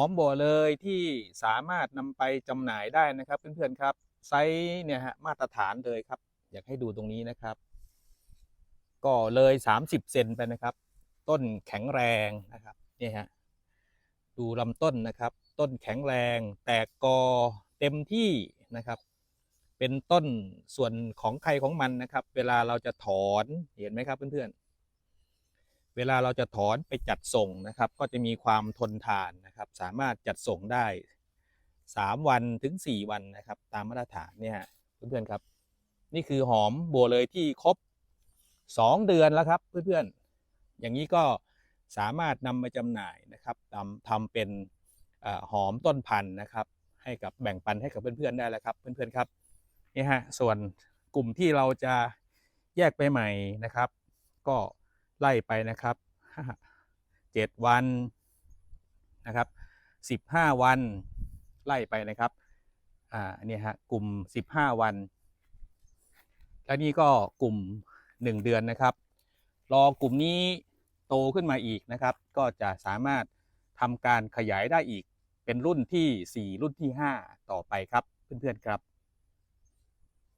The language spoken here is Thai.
อมบัวเลยที่สามารถนำไปจำหน่ายได้นะครับเพื่อนๆครับไซส์เนี่ยฮะมาตรฐานเลยครับ อยากให้ดูตรงนี้นะครับ ก็เลย 30 เซนไปนะครับ ต้นแข็งแรงนะครับนี่ฮะดูลำต้นนะครับ ต้นแข็งแรง แตกกอเต็มที่นะครับ เป็นต้นส่วนของใครของมันนะครับ เวลาเราจะถอนเห็นไหมครับเพื่อนๆ เวลาเราจะถอนไปจัดส่งนะครับ ก็จะมีความทนทานนะครับ สามารถจัดส่งได้ 3 วันถึง 4 วันนะครับ ตามมาตรฐานเนี่ยเพื่อนๆครับ นี่คือหอมบัวเลยที่ครบ 2 เดือนแล้วครับเพื่อนๆ อย่างนี้ก็สามารถนำมาจำหน่ายนะครับทำทำเป็นอหอมต้นพันธุ์นะครับ ให้กับแบ่งปันให้กับเพื่อนๆได้แล้วครับ เพื่อนๆครับนี่ฮะส่วนกลุ่มที่เราจะแยกไปใหม่นะครับ ก็ ไล่ไปนะครับ7วันนะครับ15วันไล่ไปนะครับอ่าเนี่ยฮะกลุ่ม15วัน แล้วนี่ก็กลุ่ม1เดือนนะครับ รอกลุ่มนี้โตขึ้นมาอีกนะครับ ก็จะสามารถทำการขยายได้อีกเป็นรุ่นที่ 4 รุ่นที่ 5 ต่อไปครับเพื่อนๆครับ